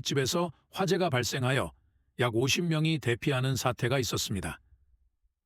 집에서 화재가 발생하여 약 50명이 대피하는 사태가 있었습니다.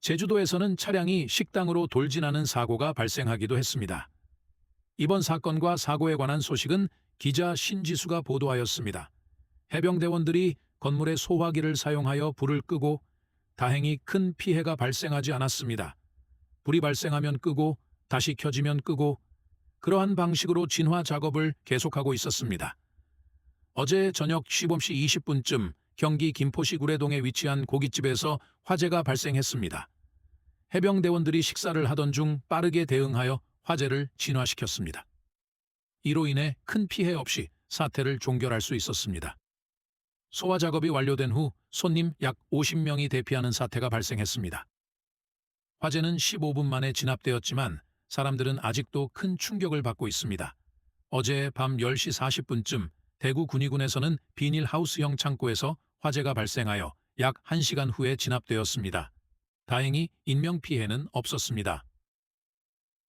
제주도에서는 차량이 식당으로 돌진하는 사고가 발생하기도 했습니다. 이번 사건과 사고에 관한 소식은 기자 신지수가 보도하였습니다. 해병대원들이 건물의 소화기를 사용하여 불을 끄고 다행히 큰 피해가 발생하지 않았습니다. 불이 발생하면 끄고 다시 켜지면 끄고 그러한 방식으로 진화 작업을 계속하고 있었습니다. 어제 저녁 15시 20분쯤 경기 김포시 구례동에 위치한 고깃집에서 화재가 발생했습니다. 해병대원들이 식사를 하던 중 빠르게 대응하여 화재를 진화시켰습니다. 이로 인해 큰 피해 없이 사태를 종결할 수 있었습니다. 소화 작업이 완료된 후 손님 약 50명이 대피하는 사태가 발생했습니다. 화재는 15분 만에 진압되었지만 사람들은 아직도 큰 충격을 받고 있습니다. 어제 밤 10시 40분쯤 대구 군위군에서는 비닐하우스형 창고에서 화재가 발생하여 약 1시간 후에 진압되었습니다. 다행히 인명피해는 없었습니다.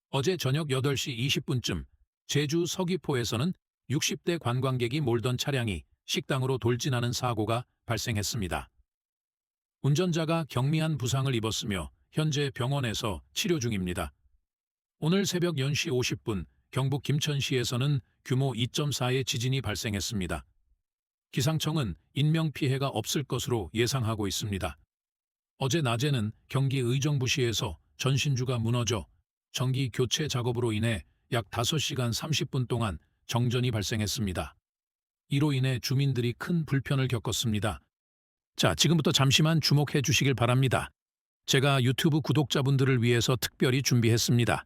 어제 저녁 8시 20분쯤 제주 서귀포에서는 60대 관광객이 몰던 차량이 식당으로 돌진하는 사고가 발생했습니다. 운전자가 경미한 부상을 입었으며 현재 병원에서 치료 중입니다. 오늘 새벽 0시 50분 경북 김천시에서는 규모 2.4의 지진이 발생했습니다. 기상청은 인명피해가 없을 것으로 예상하고 있습니다. 어제 낮에는 경기 의정부시에서 전신주가 무너져 전기 교체 작업으로 인해 약 5시간 30분 동안 정전이 발생했습니다. 이로 인해 주민들이 큰 불편을 겪었습니다. 자, 지금부터 잠시만 주목해 주시길 바랍니다. 제가 유튜브 구독자분들을 위해서 특별히 준비했습니다.